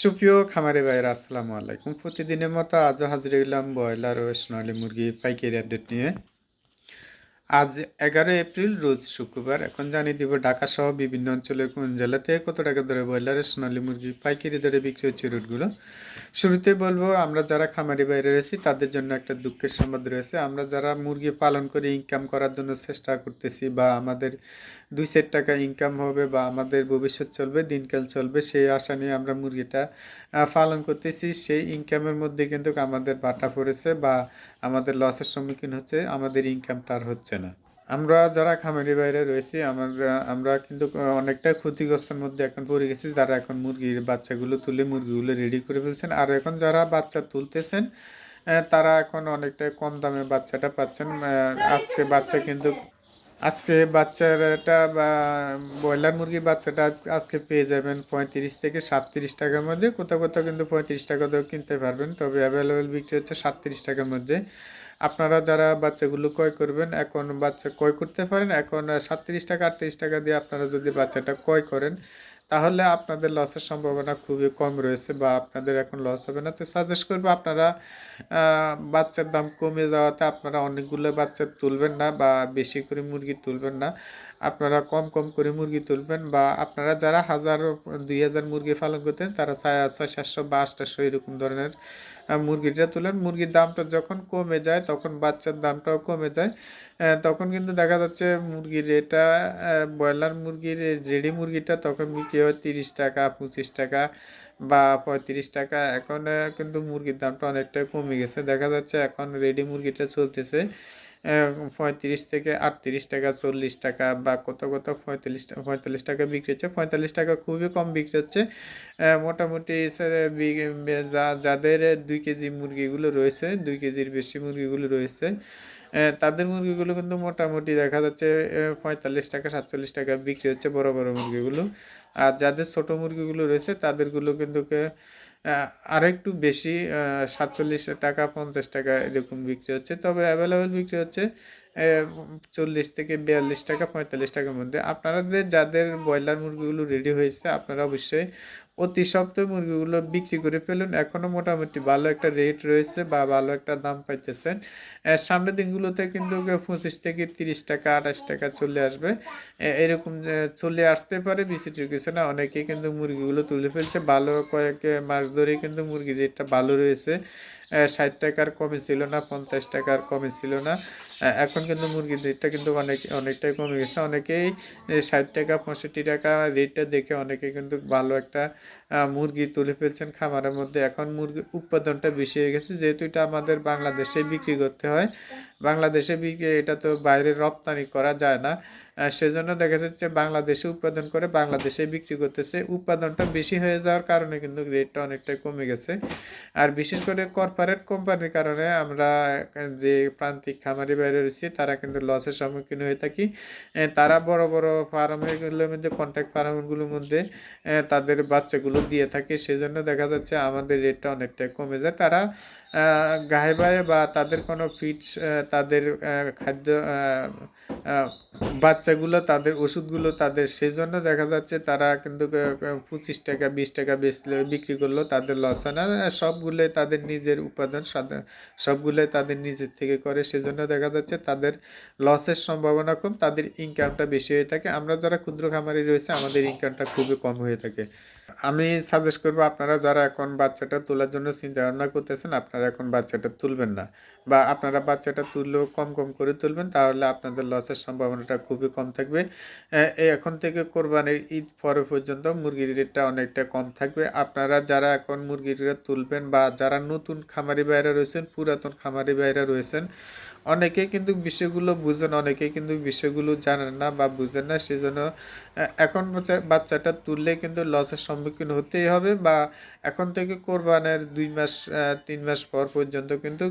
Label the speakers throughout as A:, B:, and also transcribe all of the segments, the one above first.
A: সুপ্রিয় খামারে ভাইয়ের, আসসালামু আলাইকুম। প্রতিদিনের মতো আজও হাজির হইলাম ব্রয়লার ও সোনালী মুরগি পাইকারি আপডেট নিয়ে। আজ এগারো এপ্রিল, রোজ শুক্রবার। এখন জানিয়ে দিব ঢাকা সহ বিভিন্ন অঞ্চলের কোন জেলাতে কত টাকা দরে ব্রয়লারের সোনালী মুরগি পাইকারি দরে বিক্রি হচ্ছে রুটগুলো শুরুতে বলব, আমরা যারা খামারি বাইরে রয়েছি, তাদের জন্য একটা দুঃখের সংবাদ রয়েছে। আমরা যারা মুরগি পালন করে ইনকাম করার জন্য চেষ্টা করতেছি বা আমাদের দুই সেট টাকা ইনকাম হবে বা আমাদের ভবিষ্যৎ চলবে, দিনকাল চলবে, সেই আশা নিয়ে আমরা মুরগিটা পালন করতেছি। সেই ইনকামের মধ্যে কিন্তু আমাদের বাটা পড়েছে বা আমাদের লসের সম্মুখীন হচ্ছে, আমাদের ইনকামটা আর হচ্ছে না। আমরা যারা খামারি বাইরে রয়েছি, আমরা আমরা কিন্তু অনেকটা ক্ষতিগ্রস্তের মধ্যে এখন পড়ে গেছি। যারা এখন মুরগির বাচ্চাগুলো তুলে মুরগিগুলো রেডি করে ফেলছেন, আর এখন যারা বাচ্চা তুলতেছেন তারা এখন অনেকটা কম দামে বাচ্চাটা পাচ্ছেন। আজকে বাচ্চা কিন্তু আজকে বাচ্চাটা বা ব্রয়লার মুরগির বাচ্চাটা আজকে পেয়ে যাবেন পঁয়ত্রিশ থেকে সাতত্রিশ টাকার মধ্যে। কোথাও কোথাও কিন্তু পঁয়ত্রিশ টাকা টাকাতেও কিনতে পারবেন, তবে অ্যাভেলেবেল বিক্রি হচ্ছে সাতত্রিশ টাকার মধ্যে। আপনারা যারা বাচ্চাগুলো ক্রয় করবেন, এখন বাচ্চা ক্রয় করতে পারেন, এখন সাতত্রিশ টাকা, আটত্রিশ টাকা দিয়ে আপনারা যদি বাচ্চাটা ক্রয় করেন তাহলে আপনাদের লসের সম্ভাবনা খুবই কম রয়েছে বা আপনাদের এখন লস হবে না। তো সাজেস্ট করব আপনারা বাচ্চার দাম কমে যাওয়াতে আপনারা অনেকগুলো বাচ্চা তুলবেন না বা বেশি করে মুরগি তুলবেন না। আপনারা কম কম করে মুরগি তুলবেন বা আপনারা যারা হাজার, দুই হাজার মুরগি পালন করতেন তারা ছয়, সাতশো বা আটশো এরকম ধরনের মুরগিটা তুলেন। মুরগির দামটা যখন কমে যায়, তখন বাচ্চার দামটাও কমে যায়। তখন কিন্তু দেখা যাচ্ছে মুরগির এটা ব্রয়লার মুরগির রেডি মুরগিটা তখন বিক্রি হয় তিরিশ টাকা, পঁচিশ টাকা বা পঁয়ত্রিশ টাকা। এখন কিন্তু মুরগির দামটা অনেকটাই কমে গেছে। দেখা যাচ্ছে এখন রেডি মুরগিটা চলতেছে। পঁয়ত্রিশ থেকে আটত্রিশ টাকা, চল্লিশ টাকা বা কত কত পঁয়তাল্লিশ পঁয়তাল্লিশ টাকা বিক্রি হচ্ছে। পঁয়তাল্লিশ টাকা খুবই কম বিক্রি হচ্ছে। মোটামুটি যাদের দুই কেজি মুরগিগুলো রয়েছে, দুই কেজির বেশি মুরগিগুলো রয়েছে তাদের মুরগিগুলো কিন্তু মোটামুটি দেখা যাচ্ছে পঁয়তাল্লিশ টাকা, সাতচল্লিশ টাকা বিক্রি হচ্ছে বড় বড় মুরগিগুলো। আর যাদের ছোট মুরগিগুলো রয়েছে, তাদেরগুলো কিন্তু আর একটু বেশি সাতচল্লিশ টাকা, পঞ্চাশ টাকা এরকম বিক্রি হচ্ছে। তবে অ্যাভেলেবেল বিক্রি হচ্ছে চল্লিশ থেকে বিয়াল্লিশ টাকা, পঁয়তাল্লিশ টাকার মধ্যে। আপনারা যে যাদের ব্রয়লার মুরগিগুলো রেডি হয়েছে, আপনারা অবশ্যই অতি সপ্তাহে মুরগিগুলো বিক্রি করে ফেলুন। এখনও মোটামুটি ভালো একটা রেট রয়েছে বা ভালো একটা দাম পাইতেছেন। সামনের দিনগুলোতে কিন্তু পঁচিশ থেকে তিরিশ টাকা, আঠাশ টাকা চলে আসবে। এরকম চলে আসতে পারে বিচিত্র কিছু না। অনেকেই কিন্তু মুরগিগুলো তুলে ফেলছে। ভালো কয়েক মাস ধরে কিন্তু মুরগির রেটটা ভালো রয়েছে। ষাট টাকার কমে ছিল না, পঞ্চাশ টাকার কমে ছিল না। এখন কিন্তু মুরগির রেটটা কিন্তু অনেক অনেকটাই কমে গেছে। অনেকেই ষাট টাকা, পঁয়ষট্টি টাকা রেটটা দেখে অনেকে কিন্তু ভালো একটা মুরগি তুলে ফেলছেন খামারের মধ্যে। এখন মুরগির উৎপাদনটা বেশি হয়ে গেছে। যেহেতু এটা আমাদের বাংলাদেশে বিক্রি করতে হয় বাংলাদেশে এটা তো বাইরে রপ্তানি করা যায় না। সেজন্য দেখা যাচ্ছে বাংলাদেশে উৎপাদন করে বাংলাদেশে বিক্রি করতেছে। উৎপাদনটা বেশি হয়ে যাওয়ার কারণে কিন্তু রেটটা অনেকটাই কমে গেছে। আর বিশেষ করে কর্পোরেট কোম্পানির কারণে আমরা, যে প্রান্তিক খামারি বাইরে রয়েছি, তারা কিন্তু লসের সম্মুখীন হয়ে থাকি। তারা বড় বড় ফার্মেগুলোর মধ্যে কন্ট্যাক্ট ফার্মগুলোর মধ্যে তাদের বাচ্চাগুলো দিয়ে থাকে। সেজন্য দেখা যাচ্ছে আমাদের রেটটা অনেকটাই কমে যায়। তারা গায়ে বায়ে বা তাদের কোনো ফিট তাদের খাদ্য বাচ্চাগুলো, তাদের ওষুধগুলো তাদের সেই জন্য দেখা যাচ্ছে তারা কিন্তু পঁচিশ টাকা, বিশ টাকা বেচলে, বিক্রি করল তাদের লস হয় না। সবগুলোই তাদের নিজের উপাদান সবগুলোই তাদের নিজের থেকে করে। সেজন্য দেখা যাচ্ছে তাদের লসের সম্ভাবনা কম, তাদের ইনকামটা বেশি হয়ে থাকে। আমরা যারা ক্ষুদ্র খামারি রয়েছে, আমাদের ইনকামটা খুবই কম হয়ে থাকে। আমি সাজেস্ট করব আপনারা যারা এখন বাচ্চাটা তোলার জন্য চিন্তা ভাবনা করতেছেন, আপনারা এখন বাচ্চাটা তুলবেন না। বা আপনারা বাচ্চাটা তুললেও কম কম করে তুলবেন, তাহলে আপনাদের লসের সম্ভাবনাটা খুবই কম থাকবে। এখন থেকে কোরবানির ঈদ পরে পর্যন্ত মুরগির রেটটা অনেকটা কম থাকবে। আপনারা যারা এখন মুরগির রেট তুলবেন বা যারা নতুন খামারি বাইরে রয়েছেন, পুরাতন খামারি বাইরে রয়েছেন অনেকেই কিন্তু বিষয়গুলো বুঝেন অনেকে কিন্তু বিষয়গুলো জানেন না বা বুঝেন না, সেজন্য এখন বাচ্চাটা তুললে কিন্তু লসের সম্মুখীন হতেই হবে বা এখন থেকে কোরবানের দুই মাস তিন মাস পর পর্যন্ত কিন্তু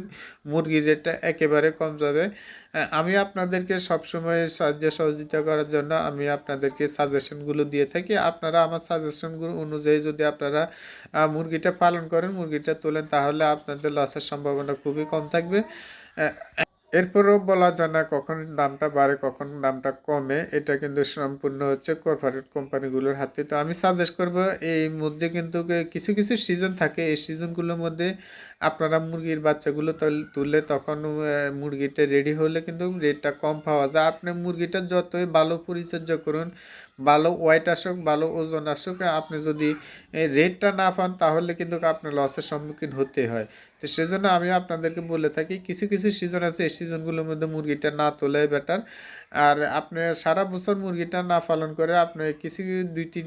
A: মুরগির রেটটা একেবারে কম যাবে। আমি আপনাদেরকে সবসময় সাহায্য সহযোগিতা করার জন্য আমি আপনাদেরকে সাজেশনগুলো দিয়ে থাকি। আপনারা আমার সাজেশনগুলো অনুযায়ী যদি আপনারা মুরগিটা পালন করেন, মুরগিটা তোলেন, তাহলে আপনাদের লসের সম্ভাবনা খুবই কম থাকবে। এরপরও বলা যায় না কখন দামটা বাড়ে, কখন দামটা কমে। এটা কিন্তু সম্পূর্ণ হচ্ছে কর্পোরেট কোম্পানিগুলোর হাতে। তো আমি সাজেস্ট করব, এই মধ্যে কিন্তু কিছু কিছু সিজন থাকে। এই সিজনগুলোর মধ্যে আপনারা মুরগির বাচ্চাগুলো তুল- তুললে তখন মুরগিটা রেডি হলে কিন্তু রেটটা কম পাওয়া যায়। আপনি মুরগিটা যতই ভালো পরিচর্যা করুন, ভালো ওয়েট আসুক, ভালো ওজন আসুক, আপনি যদি রেটটা না পান, তাহলে কিন্তু আপনার লসের সম্মুখীন হতে হয়। তো সেজন্য আমি আপনাদেরকে বলে থাকি, কিছু কিছু সিজন আছে, এই সিজনগুলোর মধ্যে মুরগিটা না তোলাই বেটার আর আপনি সারা বছর মুরগিটা না পালন করে আপনি কিছু দুই তিন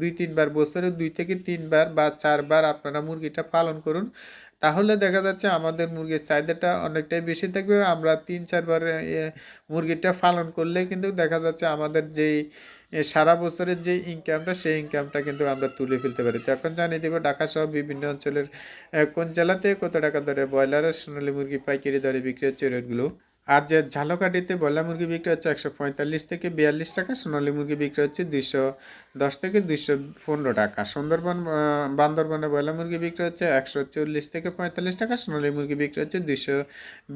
A: দুই তিনবার বছরে দুই থেকে তিনবার বা চারবার আপনারা মুরগিটা পালন করুন। তাহলে দেখা যাচ্ছে আমাদের মুরগির চাহিদাটা অনেকটাই বেশি থাকবে। আমরা তিন চারবার মুরগিটা পালন করলে কিন্তু দেখা যাচ্ছে আমাদের যেই সারা বছরের যে ইনকামটা সেই ইনকামটা কিন্তু আমরা তুলে ফেলতে পারি। তো এখন জানিয়ে দেবো ঢাকা সহ বিভিন্ন অঞ্চলের কোন জেলাতে কত টাকা দরে ব্রয়লার সোনালী মুরগি পাইকারি দরে বিক্রি হচ্ছে রেটগুলো? আর যে ঝালকাঠিতে ব্রয়লার মুরগি বিক্রি হচ্ছে একশো পঁয়তাল্লিশ থেকে বিয়াল্লিশ টাকা, সোনালী মুরগি বিক্রি হচ্ছে দুইশো দশ থেকে দুইশো পনেরো টাকা। সুন্দরবন বান্দরবনে ব্রয়লার মুরগি বিক্রি হচ্ছে একশো চল্লিশ থেকে পঁয়তাল্লিশ টাকা, সোনালী মুরগি বিক্রি হচ্ছে দুইশো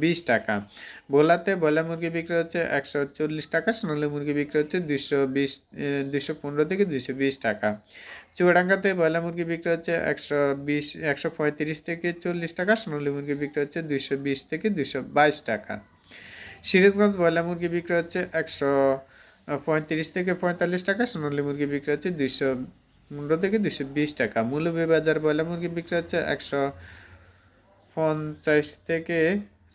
A: বিশ টাকা। ভোলাতে ব্রয়লার মুরগি বিক্রি হচ্ছে একশো চল্লিশ টাকা, সোনালী মুরগি বিক্রি হচ্ছে দুইশো বিশ দুইশো পনেরো থেকে দুইশো বিশ টাকা। চুয়াডাঙ্গাতে ব্রয়লার মুরগি বিক্রি হচ্ছে একশো বিশ, একশো পঁয়ত্রিশ থেকে চল্লিশ টাকা, সোনালী মুরগি বিক্রি হচ্ছে দুইশো বিশ থেকে দুইশো বাইশ টাকা। সিরাজগঞ্জ ব্রয়লার মুরগি বিক্রি হচ্ছে একশো পঁয়ত্রিশ থেকে পঁয়তাল্লিশ টাকা, সোনালী মুরগি বিক্রি হচ্ছে দুইশো পনেরো থেকে দুইশো বিশ টাকা। মৌলভীবাজার ব্রয়লার মুরগি বিক্রি হচ্ছে একশো পঞ্চাশ থেকে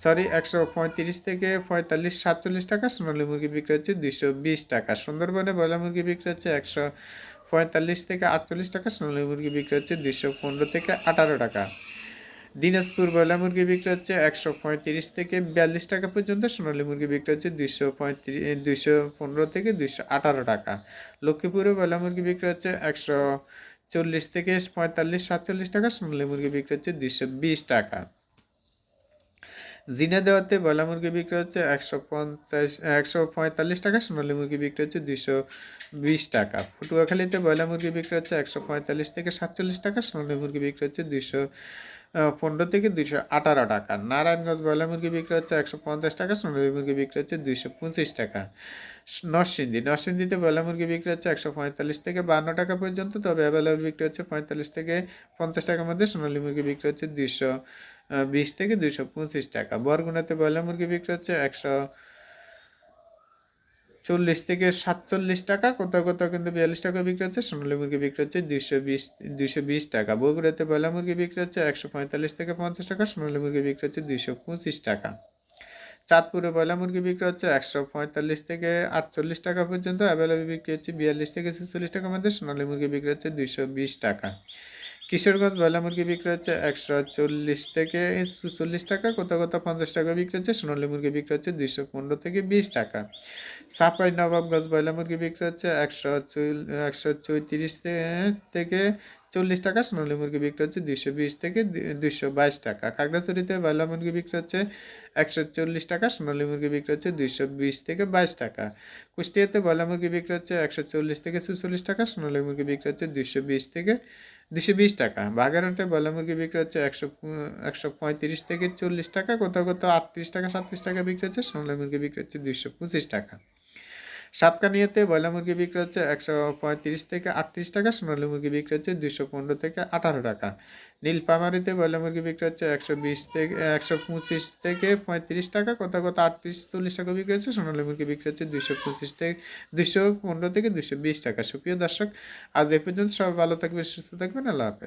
A: সরি একশো পঁয়ত্রিশ থেকে পঁয়তাল্লিশ, সাতচল্লিশ টাকা, সোনালী মুরগি বিক্রি হচ্ছে দুইশো বিশ টাকা। সুন্দরবনে ব্রয়লার মুরগি বিক্রি হচ্ছে একশো পঁয়তাল্লিশ থেকে আটচল্লিশ টাকা, সোনালী মুরগি বিক্রি হচ্ছে দুইশো পনেরো থেকে আঠারো টাকা। দিনাজপুর ব্রয়লার মুরগি বিক্রি হচ্ছে একশো পঁয়ত্রিশ থেকে বিয়াল্লিশ টাকা পর্যন্ত, সোনালী মুরগি বিক্রি হচ্ছে দুইশো পঁয়ত্রিশ দুইশো পনেরো থেকে দুইশো আঠারো টাকা। লক্ষ্মীপুরে ব্রয়লার মুরগি বিক্রি হচ্ছে একশো চল্লিশ থেকে পঁয়তাল্লিশ, সাতচল্লিশ টাকা, সোনালী মুরগি বিক্রি হচ্ছে দুইশো বিশ টাকা। জিনা দেওয়াতে ব্রয়লার মুরগি বিক্রি হচ্ছে একশো পঞ্চাশ, একশো পঁয়তাল্লিশ টাকা, সোনালী মুরগি বিক্রি হচ্ছে দুইশো বিশ টাকা। পটুয়াখালীতে ব্রয়লার মুরগি বিক্রি হচ্ছে একশো পঁয়তাল্লিশ থেকে সাতচল্লিশ টাকা, সোনালী মুরগি বিক্রি হচ্ছে দুইশো পনেরো থেকে দুইশো আঠারো টাকা। নারায়ণগঞ্জ ব্রয়লার মুরগি বিক্রি হচ্ছে একশো পঞ্চাশ টাকা, সোনালী মুরগি বিক্রি হচ্ছে দুইশো পঁচিশ টাকা। নরসিংদী, নরসিংদীতে ব্রয়লার মুরগি বিক্রি হচ্ছে একশো পঁয়তাল্লিশ থেকে বান্ন টাকা পর্যন্ত, তবে অ্যাভেলেবল বিক্রি হচ্ছে পঁয়তাল্লিশ থেকে পঞ্চাশ টাকার মধ্যে, সোনালী মুরগি বিক্রি হচ্ছে দুইশো বিশ থেকে দুইশো পঁচিশ টাকা। বরগুনাতে ব্রয়লার মুরগি বিক্রি হচ্ছে একশো চল্লিশ থেকে সাতচল্লিশ টাকা, কোথাও কোথাও কিন্তু বিয়াল্লিশ টাকা বিক্রি হচ্ছে সোনালী মুরগি বিক্রি হচ্ছে দুইশো বিশ দুইশো বিশ টাকা। বগুড়াতে ব্রয়লার মুরগি বিক্রি হচ্ছে একশো পঁয়তাল্লিশ থেকে পঞ্চাশ টাকা সোনালী মুরগি বিক্রি হচ্ছে দুইশো পঁচিশ টাকা। চাঁদপুরে ব্রয়লার মুরগি বিক্রি হচ্ছে একশো পঁয়তাল্লিশ থেকে আটচল্লিশ টাকা পর্যন্ত, অ্যাভেলেবল বিক্রি হচ্ছে বিয়াল্লিশ থেকে ছেচল্লিশ টাকার মধ্যে সোনালী মুরগি বিক্রি হচ্ছে দুইশো বিশ টাকা। কিশোরগঞ্জ ব্রয়লার মুরগি বিক্রি হচ্ছে একশো চল্লিশ থেকে চুচল্লিশ টাকা, কোথাও কোথাও পঞ্চাশ টাকা বিক্রি হচ্ছে, সোনালী মুরগি বিক্রি হচ্ছে দুইশো পনেরো থেকে বিশ টাকা। সাপাই নবাবগঞ্জ ব্রয়লার মুরগি বিক্রি হচ্ছে একশো একশো চৌত্রিশ থেকে চল্লিশ টাকা, সোনালী মুরগি বিক্রি হচ্ছে দুইশো বিশ থেকে দুইশো বাইশ টাকা। খাগড়াছড়িতে ব্রয়লার মুরগি বিক্রি হচ্ছে একশো চল্লিশ টাকা, সোনালী মুরগি বিক্রি হচ্ছে দুইশো বিশ থেকে বাইশ টাকা। কুষ্টিয়াতে ব্রয়লার মুরগি বিক্রি হচ্ছে একশো চল্লিশ থেকে চুচল্লিশ টাকা, সোনালী মুরগি বিক্রি হচ্ছে দুইশো বিশ থেকে দুশো বিশ টাকা। বাগেরহাটে বয়লা মুরগি বিক্রি হচ্ছে একশো একশো পঁয়ত্রিশ থেকে চল্লিশ টাকা, কোথাও কোথাও আটত্রিশ টাকা, সাতত্রিশ টাকা বিক্রি হচ্ছে সোনালী মুরগি বিক্রি হচ্ছে দুশো পঁচিশ টাকা। সাতকানিয়াতে ব্রয়লার মুরগি বিক্রি হচ্ছে একশো পঁয়ত্রিশ থেকে আটত্রিশ টাকা, সোনালী মুরগি বিক্রি হচ্ছে দুশো পনেরো থেকে আঠারো টাকা। নীলপামারিতে ব্রয়লার মুরগি বিক্রি হচ্ছে একশো বিশ থেকে, একশো পঁচিশ থেকে পঁয়ত্রিশ টাকা কোথাও কোথাও আটত্রিশ, চল্লিশ টাকা বিক্রি হচ্ছে, সোনালী মুরগি বিক্রি হচ্ছে দুশো পঁচিশ থেকে দুশো পনেরো থেকে দুশো বিশ টাকা। সুপ্রিয় দর্শক, আজ এ পর্যন্ত সবাই ভালো থাকবেন, সুস্থ থাকবেন, আল্লাহ হাফেজ।